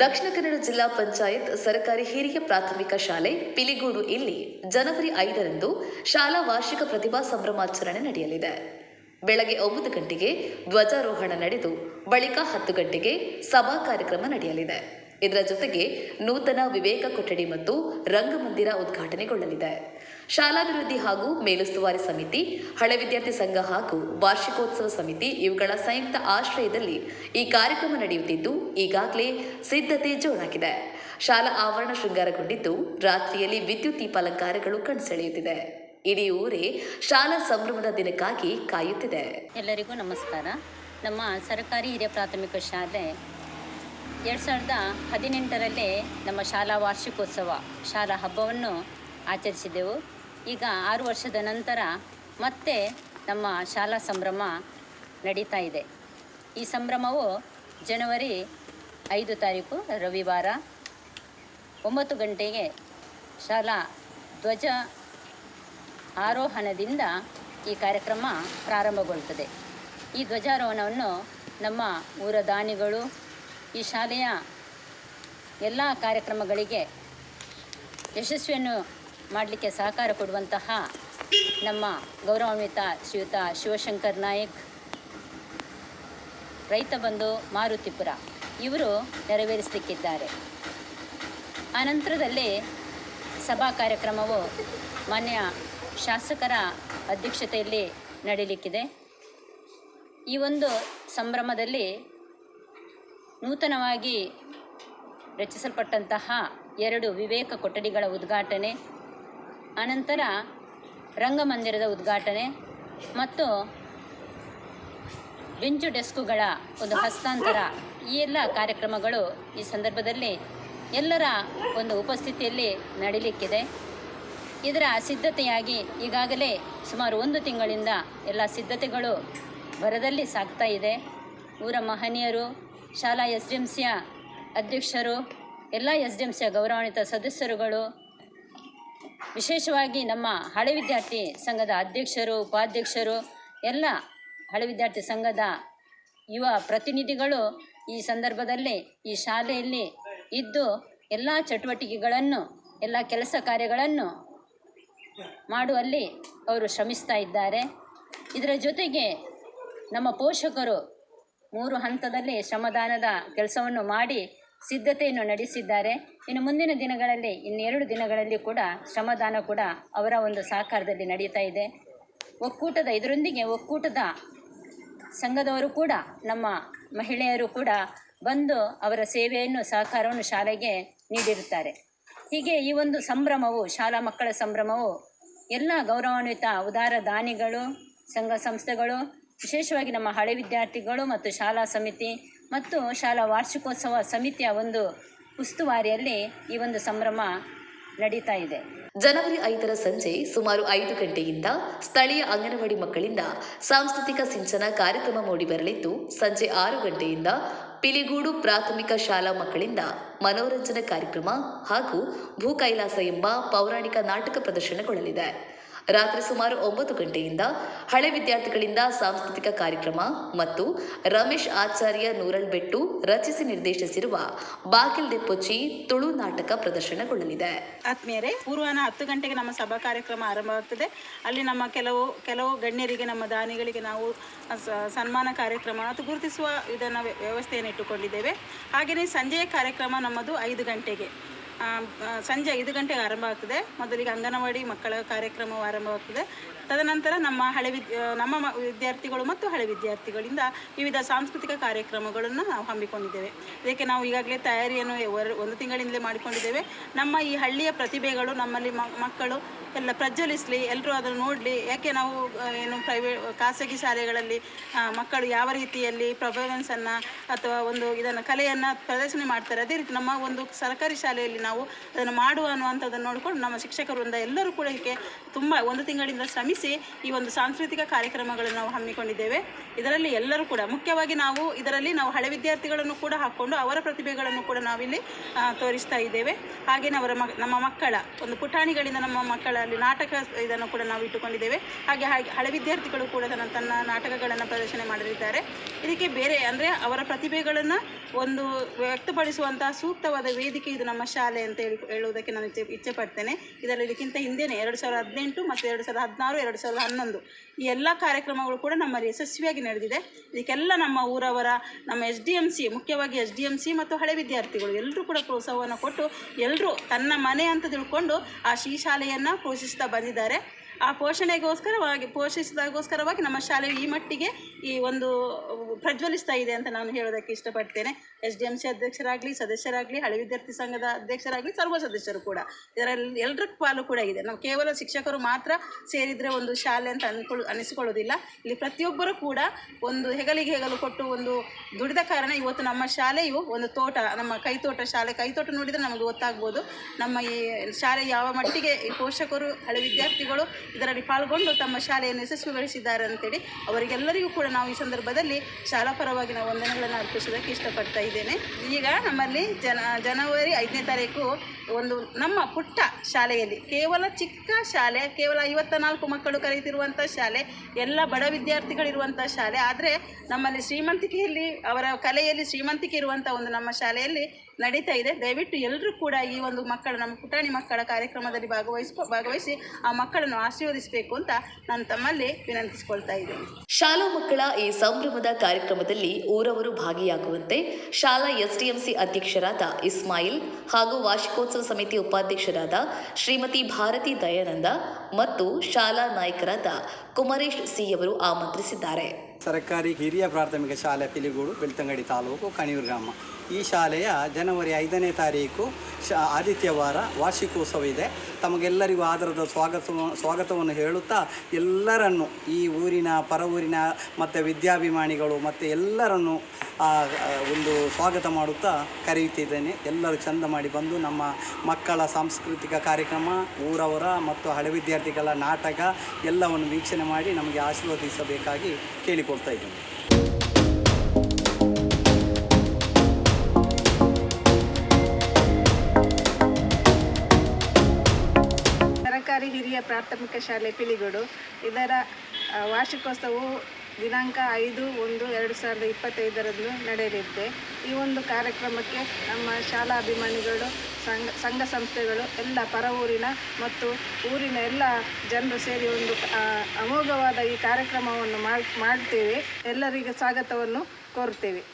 ದಕ್ಷಿಣ ಕನ್ನಡ ಜಿಲ್ಲಾ ಪಂಚಾಯತ್ ಸರ್ಕಾರಿ ಹಿರಿಯ ಪ್ರಾಥಮಿಕ ಶಾಲೆ ಪಿಲಿಗೂಡು ಇಲ್ಲಿ ಜನವರಿ ಐದರಂದು ಶಾಲಾ ವಾರ್ಷಿಕ ಪ್ರತಿಭಾ ಸಂಭ್ರಮಾಚರಣೆ ನಡೆಯಲಿದೆ. ಬೆಳಗ್ಗೆ ಒಂಬತ್ತು ಗಂಟೆಗೆ ಧ್ವಜಾರೋಹಣ ನಡೆದು ಬಳಿಕ ಹತ್ತು ಗಂಟೆಗೆ ಸಭಾ ಕಾರ್ಯಕ್ರಮ ನಡೆಯಲಿದೆ. ಇದರ ಜೊತೆಗೆ ನೂತನ ವಿವೇಕ ಕೊಠಡಿ ಮತ್ತು ರಂಗಮಂದಿರ ಉದ್ಘಾಟನೆಗೊಳ್ಳಲಿದೆ. ಶಾಲಾಭಿವೃದ್ಧಿ ಹಾಗೂ ಮೇಲುಸ್ತುವಾರಿ ಸಮಿತಿ, ಹಳೆ ವಿದ್ಯಾರ್ಥಿ ಸಂಘ ಹಾಗೂ ವಾರ್ಷಿಕೋತ್ಸವ ಸಮಿತಿ ಇವುಗಳ ಸಂಯುಕ್ತ ಆಶ್ರಯದಲ್ಲಿ ಈ ಕಾರ್ಯಕ್ರಮ ನಡೆಯುತ್ತಿದ್ದು, ಈಗಾಗಲೇ ಸಿದ್ಧತೆ ಜೋರಾಗಿದೆ. ಶಾಲಾ ಆವರಣ ಶೃಂಗಾರಗೊಂಡಿದ್ದು, ರಾತ್ರಿಯಲ್ಲಿ ವಿದ್ಯುತ್ ದೀಪಾಲಂಕಾರಗಳು ಕಣ್ಸೆಳೆಯುತ್ತಿದೆ. ಇಡೀ ಊರೇ ಶಾಲಾ ಸಂಭ್ರಮದ ದಿನಕ್ಕಾಗಿ ಕಾಯುತ್ತಿದೆ. ಎಲ್ಲರಿಗೂ ನಮಸ್ಕಾರ. ನಮ್ಮ ಸರ್ಕಾರಿ ಹಿರಿಯ ಪ್ರಾಥಮಿಕ ಶಾಲೆ ಎರಡು ಸಾವಿರದ ಹದಿನೆಂಟರಲ್ಲೇ ನಮ್ಮ ಶಾಲಾ ವಾರ್ಷಿಕೋತ್ಸವ, ಶಾಲಾ ಹಬ್ಬವನ್ನು ಆಚರಿಸಿದೆವು. ಈಗ ಆರು ವರ್ಷದ ನಂತರ ಮತ್ತೆ ನಮ್ಮ ಶಾಲಾ ಸಂಭ್ರಮ ನಡೀತಾ ಇದೆ. ಈ ಸಂಭ್ರಮವು ಜನವರಿ ಐದು ತಾರೀಕು, ರವಿವಾರ ಒಂಬತ್ತು ಗಂಟೆಗೆ ಶಾಲಾ ಧ್ವಜ ಆರೋಹಣದಿಂದ ಈ ಕಾರ್ಯಕ್ರಮ ಪ್ರಾರಂಭಗೊಳ್ಳುತ್ತದೆ. ಈ ಧ್ವಜಾರೋಹಣವನ್ನು ನಮ್ಮ ಊರ ದಾನಿಗಳು ಈ ಶಾಲೆಯ ಎಲ್ಲ ಕಾರ್ಯಕ್ರಮಗಳಿಗೆ ಯಶಸ್ವಿಯನ್ನು ಮಾಡಲಿಕ್ಕೆ ಸಹಕಾರ ಕೊಡುವಂತಹ ನಮ್ಮ ಗೌರವಾನ್ವಿತ ಶ್ರೀಯುತ ಶಿವಶಂಕರ್ ನಾಯಕ್, ರೈತ ಬಂಧು ಮಾರುತಿಪುರ, ಇವರು ನೆರವೇರಿಸಲಿಕ್ಕಿದ್ದಾರೆ. ಆನಂತರದಲ್ಲಿ ಸಭಾ ಕಾರ್ಯಕ್ರಮವು ಮಾನ್ಯ ಶಾಸಕರ ಅಧ್ಯಕ್ಷತೆಯಲ್ಲಿ ನಡೀಲಿಕ್ಕಿದೆ. ಈ ಒಂದು ಸಂಭ್ರಮದಲ್ಲಿ ನೂತನವಾಗಿ ರಚಿಸಲ್ಪಟ್ಟಂತಹ ಎರಡು ವಿವೇಕ ಕೊಠಡಿಗಳ ಉದ್ಘಾಟನೆ, ಅನಂತರ ರಂಗಮಂದಿರದ ಉದ್ಘಾಟನೆ ಮತ್ತು ಬೆಂಚು ಡೆಸ್ಕುಗಳ ಒಂದು ಹಸ್ತಾಂತರ. ಈ ಎಲ್ಲ ಕಾರ್ಯಕ್ರಮಗಳು ಈ ಸಂದರ್ಭದಲ್ಲಿ ಎಲ್ಲರ ಒಂದು ಉಪಸ್ಥಿತಿಯಲ್ಲಿ ನಡೀಲಿಕ್ಕಿದೆ. ಇದರ ಸಿದ್ಧತೆಯಾಗಿ ಈಗಾಗಲೇ ಸುಮಾರು ಒಂದು ತಿಂಗಳಿಂದ ಎಲ್ಲ ಸಿದ್ಧತೆಗಳು ಭರದಲ್ಲಿ ಸಾಗ್ತಾ ಇದೆ. ಊರ ಮಹನೀಯರು ಶಾಲಾ ಎಸ್ ಡಿ ಎಂ ಸಿಯ ಅಧ್ಯಕ್ಷರು, ಎಲ್ಲ ಎಸ್ ಡಿ ಎಂ ಸಿಯ ಗೌರವಾನ್ವಿತ ಸದಸ್ಯರುಗಳು, ವಿಶೇಷವಾಗಿ ನಮ್ಮ ಹಳೆ ವಿದ್ಯಾರ್ಥಿ ಸಂಘದ ಅಧ್ಯಕ್ಷರು, ಉಪಾಧ್ಯಕ್ಷರು, ಎಲ್ಲ ಹಳೆ ವಿದ್ಯಾರ್ಥಿ ಸಂಘದ ಯುವ ಪ್ರತಿನಿಧಿಗಳು ಈ ಸಂದರ್ಭದಲ್ಲಿ ಈ ಶಾಲೆಯಲ್ಲಿ ಇದ್ದು ಎಲ್ಲ ಚಟುವಟಿಕೆಗಳನ್ನು, ಎಲ್ಲ ಕೆಲಸ ಕಾರ್ಯಗಳನ್ನು ಮಾಡುವಲ್ಲಿ ಅವರು ಶ್ರಮಿಸ್ತಾ ಇದ್ದಾರೆ. ಇದರ ಜೊತೆಗೆ ನಮ್ಮ ಪೋಷಕರು ಮೂರು ಹಂತದಲ್ಲಿ ಶ್ರಮದಾನದ ಕೆಲಸವನ್ನು ಮಾಡಿ ಸಿದ್ಧತೆಯನ್ನು ನಡೆಸಿದ್ದಾರೆ. ಇನ್ನು ಮುಂದಿನ ದಿನಗಳಲ್ಲಿ, ಇನ್ನೆರಡು ದಿನಗಳಲ್ಲಿ ಕೂಡ ಶ್ರಮದಾನ ಕೂಡ ಅವರ ಒಂದು ಸಹಕಾರದಲ್ಲಿ ನಡೀತಾ ಇದೆ. ಒಕ್ಕೂಟದ, ಇದರೊಂದಿಗೆ ಒಕ್ಕೂಟದ ಸಂಘದವರು ಕೂಡ, ನಮ್ಮ ಮಹಿಳೆಯರು ಕೂಡ ಬಂದು ಅವರ ಸೇವೆಯನ್ನು, ಸಹಕಾರವನ್ನು ಶಾಲೆಗೆ ನೀಡಿರುತ್ತಾರೆ. ಹೀಗೆ ಈ ಒಂದು ಸಂಭ್ರಮವು, ಶಾಲಾ ಮಕ್ಕಳ ಸಂಭ್ರಮವು, ಎಲ್ಲ ಗೌರವಾನ್ವಿತ, ಉದಾರ ದಾನಿಗಳು, ಸಂಘ ಸಂಸ್ಥೆಗಳು ವಿಶೇಷವಾಗಿ ನಮ್ಮ ಹಳೆ ವಿದ್ಯಾರ್ಥಿಗಳು ಮತ್ತು ಶಾಲಾ ಸಮಿತಿ ಮತ್ತು ಶಾಲಾ ವಾರ್ಷಿಕೋತ್ಸವ ಸಮಿತಿಯ ಒಂದು ಉಸ್ತುವಾರಿಯಲ್ಲಿ ಈ ಒಂದು ಸಂಭ್ರಮ ನಡೀತಾ ಇದೆ. ಜನವರಿ ಐದರ ಸಂಜೆ ಸುಮಾರು ಐದು ಗಂಟೆಯಿಂದ ಸ್ಥಳೀಯ ಅಂಗನವಾಡಿ ಮಕ್ಕಳಿಂದ ಸಾಂಸ್ಕೃತಿಕ ಸಿಂಚನ ಕಾರ್ಯಕ್ರಮ ಮೂಡಿಬರಲಿದ್ದು ಸಂಜೆ ಆರು ಗಂಟೆಯಿಂದ ಪಿಲಿಗೂಡು ಪ್ರಾಥಮಿಕ ಶಾಲಾ ಮಕ್ಕಳಿಂದ ಮನೋರಂಜನಾ ಕಾರ್ಯಕ್ರಮ ಹಾಗೂ ಭೂ ಕೈಲಾಸ ಎಂಬ ಪೌರಾಣಿಕ ನಾಟಕ ಪ್ರದರ್ಶನಗೊಳ್ಳಲಿದೆ. ರಾತ್ರಿ ಸುಮಾರು ಒಂಬತ್ತು ಗಂಟೆಯಿಂದ ಹಳೆ ವಿದ್ಯಾರ್ಥಿಗಳಿಂದ ಸಾಂಸ್ಕೃತಿಕ ಕಾರ್ಯಕ್ರಮ ಮತ್ತು ರಮೇಶ್ ಆಚಾರ್ಯ ನೂರಲ್ಬೆಟ್ಟು ರಚಿಸಿ ನಿರ್ದೇಶಿಸಿರುವ ಬಾಗಿಲ್ ದೆಪ್ಪೊಚ್ಚಿ ತುಳು ನಾಟಕ ಪ್ರದರ್ಶನಗೊಳ್ಳಲಿದೆ. ಆತ್ಮೀಯರೇ ಪೂರ್ವಾನ ಹತ್ತು ಗಂಟೆಗೆ ನಮ್ಮ ಸಭಾ ಕಾರ್ಯಕ್ರಮ ಆರಂಭವಾಗುತ್ತದೆ ಅಲ್ಲಿ ನಮ್ಮ ಕೆಲವು ಕೆಲವು ಗಣ್ಯರಿಗೆ, ನಮ್ಮ ದಾನಿಗಳಿಗೆ ನಾವು ಸನ್ಮಾನ ಕಾರ್ಯಕ್ರಮ ಮತ್ತು ಗುರುತಿಸುವ ಇದನ್ನು ವ್ಯ- ವ್ಯವಸ್ಥೆಯನ್ನು ಇಟ್ಟುಕೊಂಡಿದ್ದೇವೆ. ಹಾಗೆಯೇ ಸಂಜೆಯ ಕಾರ್ಯಕ್ರಮ ನಮ್ಮದು ಐದು ಗಂಟೆಗೆ. ಸಂಜೆ ಐದು ಗಂಟೆಗೆ ಆರಂಭ ಆಗ್ತದೆ. ಮೊದಲಿಗೆ ಅಂಗನವಾಡಿ ಮಕ್ಕಳ ಕಾರ್ಯಕ್ರಮವು ಆರಂಭವಾಗ್ತದೆ ತದನಂತರ ನಮ್ಮ ಹಳೆ ವಿದ್ ನಮ್ಮ ವಿದ್ಯಾರ್ಥಿಗಳು ಮತ್ತು ಹಳೆ ವಿದ್ಯಾರ್ಥಿಗಳಿಂದ ವಿವಿಧ ಸಾಂಸ್ಕೃತಿಕ ಕಾರ್ಯಕ್ರಮಗಳನ್ನು ನಾವು ಹಮ್ಮಿಕೊಂಡಿದ್ದೇವೆ. ಇದಕ್ಕೆ ನಾವು ಈಗಾಗಲೇ ತಯಾರಿಯನ್ನು ಒಂದು ತಿಂಗಳಿಂದಲೇ ಮಾಡಿಕೊಂಡಿದ್ದೇವೆ. ನಮ್ಮ ಈ ಹಳ್ಳಿಯ ಪ್ರತಿಭೆಗಳು, ನಮ್ಮಲ್ಲಿ ಮಕ್ಕಳು ಎಲ್ಲ ಪ್ರಜ್ವಲಿಸಲಿ ಎಲ್ಲರೂ ಅದನ್ನು ನೋಡಲಿ. ಯಾಕೆ ನಾವು ಏನು ಪ್ರೈವೇಟ್ ಖಾಸಗಿ ಶಾಲೆಗಳಲ್ಲಿ ಮಕ್ಕಳು ಯಾವ ರೀತಿಯಲ್ಲಿ ಪರ್ಫಾರ್ಮೆನ್ಸನ್ನು ಅಥವಾ ಒಂದು ಇದನ್ನು, ಕಲೆಯನ್ನು ಪ್ರದರ್ಶನ ಮಾಡ್ತಾರೆ. ಅದೇ ರೀತಿ ನಮ್ಮ ಒಂದು ಸರ್ಕಾರಿ ಶಾಲೆಯಲ್ಲಿ ನಾವು ನಾವು ಅದನ್ನು ಮಾಡುವ ಅನ್ನುವಂಥದ್ದನ್ನು ನೋಡಿಕೊಂಡು ನಮ್ಮ ಶಿಕ್ಷಕ ವೃಂದ ಎಲ್ಲರೂ ಕೂಡ ಇದಕ್ಕೆ ತುಂಬ ಒಂದು ತಿಂಗಳಿಂದ ಶ್ರಮಿಸಿ ಈ ಒಂದು ಸಾಂಸ್ಕೃತಿಕ ಕಾರ್ಯಕ್ರಮಗಳನ್ನು ನಾವು ಹಮ್ಮಿಕೊಂಡಿದ್ದೇವೆ. ಇದರಲ್ಲಿ ಎಲ್ಲರೂ ಕೂಡ ಮುಖ್ಯವಾಗಿ ನಾವು ಇದರಲ್ಲಿ ನಾವು ಹಳೆ ವಿದ್ಯಾರ್ಥಿಗಳನ್ನು ಕೂಡ ಹಾಕ್ಕೊಂಡು ಅವರ ಪ್ರತಿಭೆಗಳನ್ನು ಕೂಡ ನಾವಿಲ್ಲಿ ತೋರಿಸ್ತಾ ಇದ್ದೇವೆ. ಹಾಗೆಯೇ ಅವರ ಮಕ್ ನಮ್ಮ ಮಕ್ಕಳ ಒಂದು ಪುಟಾಣಿಗಳಿಂದ ನಮ್ಮ ಮಕ್ಕಳಲ್ಲಿ ನಾಟಕ ಇದನ್ನು ಕೂಡ ನಾವು ಇಟ್ಟುಕೊಂಡಿದ್ದೇವೆ. ಹಾಗೆ ಹಾಗೆ ಹಳೆ ವಿದ್ಯಾರ್ಥಿಗಳು ಕೂಡ ತನ್ನ ತನ್ನ ನಾಟಕಗಳನ್ನು ಪ್ರದರ್ಶನ ಮಾಡಲಿದ್ದಾರೆ. ಇದಕ್ಕೆ ಬೇರೆ ಅಂದರೆ ಅವರ ಪ್ರತಿಭೆಗಳನ್ನು ಒಂದು ವ್ಯಕ್ತಪಡಿಸುವಂತಹ ಸೂಕ್ತವಾದ ವೇದಿಕೆ ಇದು ನಮ್ಮ ಶಾಲೆ. ಅಂತ ಹೇಳಿ, ಹೇಳುವುದಕ್ಕೆ ನಾನು ಇಚ್ಛೆ ಇಚ್ಛೆ ಪಡ್ತೇನೆ ಇದರಲ್ಲಿ ಇದಕ್ಕಿಂತ ಹಿಂದೆನೇ ಎರಡು ಸಾವಿರದ ಹದಿನೆಂಟು ಮತ್ತು ಎರಡು ಸಾವಿರದ ಹದಿನಾರು, ಎರಡು ಸಾವಿರದ ಹನ್ನೊಂದು ಈ ಎಲ್ಲ ಕಾರ್ಯಕ್ರಮಗಳು ಕೂಡ ನಮ್ಮಲ್ಲಿ ಯಶಸ್ವಿಯಾಗಿ ನಡೆದಿದೆ. ಇದಕ್ಕೆಲ್ಲ ನಮ್ಮ ಊರವರ, ನಮ್ಮ ಎಸ್ ಡಿ ಎಂ ಸಿ, ಮುಖ್ಯವಾಗಿ ಎಸ್ ಡಿ ಎಂ ಸಿ ಮತ್ತು ಹಳೆ ವಿದ್ಯಾರ್ಥಿಗಳು ಎಲ್ಲರೂ ಕೂಡ ಪ್ರೋತ್ಸಾಹವನ್ನು ಕೊಟ್ಟು ಎಲ್ಲರೂ ತನ್ನ ಮನೆ ಅಂತ ತಿಳ್ಕೊಂಡು ಆ ಶ್ರೀ ಶಾಲೆಯನ್ನು ಪೋಷಿಸ್ತಾ ಬಂದಿದ್ದಾರೆ. ಆ ಪೋಷಣೆಗೋಸ್ಕರವಾಗಿ ಪೋಷಿಸಿದಾಗೋಸ್ಕರವಾಗಿ ನಮ್ಮ ಶಾಲೆ ಈ ಮಟ್ಟಿಗೆ ಈ ಒಂದು ಪ್ರಜ್ವಲಿಸ್ತಾ ಇದೆ ಅಂತ ನಾನು ಹೇಳೋದಕ್ಕೆ ಇಷ್ಟಪಡ್ತೇನೆ. ಎಸ್ ಡಿ ಎಂ ಸಿ ಅಧ್ಯಕ್ಷರಾಗಲಿ, ಸದಸ್ಯರಾಗಲಿ, ಹಳೆ ವಿದ್ಯಾರ್ಥಿ ಸಂಘದ ಅಧ್ಯಕ್ಷರಾಗಲಿ, ಸರ್ವ ಸದಸ್ಯರು ಕೂಡ. ಇದರಲ್ಲಿ ಎಲ್ಲರ ಪಾಲು ಕೂಡ ಇದೆ. ನಾವು ಕೇವಲ ಶಿಕ್ಷಕರು ಮಾತ್ರ ಸೇರಿದರೆ ಒಂದು ಶಾಲೆ ಅಂತ ಅನ್ಕೊಳ್ಳು ಅನಿಸಿಕೊಳ್ಳೋದಿಲ್ಲ. ಇಲ್ಲಿ ಪ್ರತಿಯೊಬ್ಬರು ಕೂಡ ಒಂದು ಹೆಗಲಿಗೆ ಹೆಗಲು ಕೊಟ್ಟು ಒಂದು ದುಡಿದ ಕಾರಣ ಇವತ್ತು ನಮ್ಮ ಶಾಲೆಯು ಒಂದು ತೋಟ, ನಮ್ಮ ಕೈತೋಟ ಶಾಲೆ. ಕೈತೋಟ ನೋಡಿದರೆ ನಮಗೆ ಗೊತ್ತಾಗ್ಬೋದು. ನಮ್ಮ ಈ ಶಾಲೆ ಯಾವ ಮಟ್ಟಿಗೆ ಪೋಷಕರು, ಹಳೆ ವಿದ್ಯಾರ್ಥಿಗಳು ಇದರಲ್ಲಿ ಪಾಲ್ಗೊಂಡು ತಮ್ಮ ಶಾಲೆಯನ್ನು ಯಶಸ್ವಿಗೊಳಿಸಿದ್ದಾರೆ ಅಂತೇಳಿ ಅವರಿಗೆಲ್ಲರಿಗೂ ಕೂಡ ನಾವು ಈ ಸಂದರ್ಭದಲ್ಲಿ ಶಾಲಾ ಪರವಾಗಿ ನಾವು ವಂದನೆಗಳನ್ನು ಅರ್ಪಿಸೋದಕ್ಕೆ ಇಷ್ಟಪಡ್ತಾ ಇದ್ದೇನೆ. ಈಗ ನಮ್ಮಲ್ಲಿ ಜನ, ಜನವರಿ ಐದನೇ ತಾರೀಕು ಒಂದು ನಮ್ಮ ಪುಟ್ಟ ಶಾಲೆಯಲ್ಲಿ, ಕೇವಲ ಚಿಕ್ಕ ಶಾಲೆ, ಕೇವಲ ಐವತ್ತ ನಾಲ್ಕು ಮಕ್ಕಳು ಕಲಿತಿರುವಂಥ ಶಾಲೆ, ಎಲ್ಲ ಬಡ ವಿದ್ಯಾರ್ಥಿಗಳಿರುವಂಥ ಶಾಲೆ, ಆದರೆ ನಮ್ಮಲ್ಲಿ ಶ್ರೀಮಂತಿಕೆಯಲ್ಲಿ, ಅವರ ಕಲೆಯಲ್ಲಿ ಶ್ರೀಮಂತಿಕೆ ಇರುವಂಥ ಒಂದು ನಮ್ಮ ಶಾಲೆಯಲ್ಲಿ ನಡೀತಾ ಇದೆ. ದಯವಿಟ್ಟು ಎಲ್ಲರೂ ಕೂಡ ಈ ಒಂದು ಮಕ್ಕಳ ನಮ್ಮ ಪುಟಾಣಿ ಮಕ್ಕಳ ಕಾರ್ಯಕ್ರಮದಲ್ಲಿ ಭಾಗವಹಿಸಿ ಭಾಗವಹಿಸಿ ಆ ಮಕ್ಕಳನ್ನು ಆಶೀರ್ವದಿಸಬೇಕು ಅಂತ ನಾನು ತಮ್ಮಲ್ಲಿ ವಿನಂತಿಸಿಕೊಳ್ತಾ ಇದ್ದೇನೆ. ಶಾಲಾ ಮಕ್ಕಳ ಈ ಸಂಭ್ರಮದ ಕಾರ್ಯಕ್ರಮದಲ್ಲಿ ಊರವರು ಭಾಗಿಯಾಗುವಂತೆ ಶಾಲಾ ಎಸ್ಡಿಎಂಸಿ ಅಧ್ಯಕ್ಷರಾದ ಇಸ್ಮಾಯಿಲ್ ಹಾಗೂ ವಾರ್ಷಿಕೋತ್ಸವ ಸಮಿತಿ ಉಪಾಧ್ಯಕ್ಷರಾದ ಶ್ರೀಮತಿ ಭಾರತಿ ದಯಾನಂದ ಮತ್ತು ಶಾಲಾ ನಾಯಕರಾದ ಕುಮರೇಶ್ ಸಿ ಅವರು ಆಮಂತ್ರಿಸಿದ್ದಾರೆ. ಸರ್ಕಾರಿ ಹಿರಿಯ ಪ್ರಾಥಮಿಕ ಶಾಲೆ ಪಿಲಿಗೂಡು ಬೆಳ್ತಂಗಡಿ ತಾಲೂಕು ಕಣಿಯೂರು ಗ್ರಾಮ. ಈ ಶಾಲೆಯ ಜನವರಿ ಐದನೇ ತಾರೀಕು ಶ ಆದಿತ್ಯವಾರ ವಾರ್ಷಿಕೋತ್ಸವ ಇದೆ ತಮಗೆಲ್ಲರಿಗೂ ಆದರದ ಸ್ವಾಗತ ಸ್ವಾಗತವನ್ನು ಹೇಳುತ್ತಾ ಎಲ್ಲರನ್ನು ಈ ಊರಿನ ಪರ ಊರಿನ ಮತ್ತು ವಿದ್ಯಾಭಿಮಾನಿಗಳು ಮತ್ತು ಎಲ್ಲರನ್ನು ಒಂದು ಸ್ವಾಗತ ಮಾಡುತ್ತಾ ಕರೆಯುತ್ತಿದ್ದೇನೆ. ಎಲ್ಲರೂ ಚಂದ ಮಾಡಿ ಬಂದು ನಮ್ಮ ಮಕ್ಕಳ ಸಾಂಸ್ಕೃತಿಕ ಕಾರ್ಯಕ್ರಮ, ಊರವರ ಮತ್ತು ಹಳೆ ವಿದ್ಯಾರ್ಥಿಗಳ ನಾಟಕ ಎಲ್ಲವನ್ನು ವೀಕ್ಷಣೆ ಮಾಡಿ ನಮಗೆ ಆಶೀರ್ವದಿಸಬೇಕಾಗಿ ಕೇಳಿಕೊಳ್ತಾ ಇದ್ದೇನೆ. ಸರ್ಕಾರಿ ಹಿರಿಯ ಪ್ರಾಥಮಿಕ ಶಾಲೆ ಪಿಲಿಗೋಡು. ಇದರ ವಾರ್ಷಿಕೋತ್ಸವವು ದಿನಾಂಕ ಐದು ಒಂದು ಎರಡು ಸಾವಿರದ ಇಪ್ಪತ್ತೈದರಂದು ನಡೆಯಲಿದೆ. ಈ ಒಂದು ಕಾರ್ಯಕ್ರಮಕ್ಕೆ ನಮ್ಮ ಶಾಲಾ ಅಭಿಮಾನಿಗಳು, ಸಂಘ ಸಂಘ ಸಂಸ್ಥೆಗಳು, ಎಲ್ಲ ಪರ ಊರಿನ ಮತ್ತು ಊರಿನ ಎಲ್ಲ ಜನರು ಸೇರಿ ಒಂದು ಅಮೋಘವಾದ ಈ ಕಾರ್ಯಕ್ರಮವನ್ನು ಮಾಡ್, ಮಾಡ್ತೇವೆ. ಎಲ್ಲರಿಗೆ ಸ್ವಾಗತವನ್ನು ಕೋರುತ್ತೇವೆ.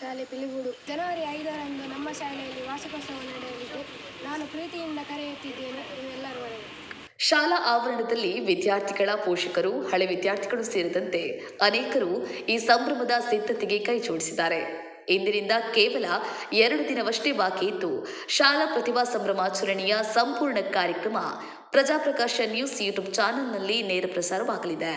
ಶಾಲೆ ಪಿಲಿಗೂಡು. ಜನವರಿ ಐದರಂದು ನಮ್ಮ ಶಾಲೆಯಲ್ಲಿ ವಾರ್ಷಿಕೋತ್ಸವ ನಡೆಯಲಿದೆ ನಾನು ಪ್ರೀತಿಯಿಂದ ಕರೆಯುತ್ತಿದ್ದೇನೆ ನೀವೆಲ್ಲರೂ ಶಾಲಾ ಆವರಣದಲ್ಲಿ ವಿದ್ಯಾರ್ಥಿಗಳ ಪೋಷಕರು, ಹಳೆ ವಿದ್ಯಾರ್ಥಿಗಳು ಸೇರಿದಂತೆ ಅನೇಕರು ಈ ಸಂಭ್ರಮದ ಸಿದ್ಧತೆಗೆ ಕೈ ಜೋಡಿಸಿದ್ದಾರೆ. ಇಂದಿನಿಂದ ಕೇವಲ ಎರಡು ದಿನವಷ್ಟೇ ಬಾಕಿ ಇದ್ದು, ಶಾಲಾ ಪ್ರತಿಭಾ ಸಂಭ್ರಮಾಚರಣೆಯ ಸಂಪೂರ್ಣ ಕಾರ್ಯಕ್ರಮ ಪ್ರಜಾಪ್ರಕಾಶ ನ್ಯೂಸ್ ಯೂಟ್ಯೂಬ್ ಚಾನೆಲ್ನಲ್ಲಿ ನೇರ ಪ್ರಸಾರವಾಗಲಿದೆ.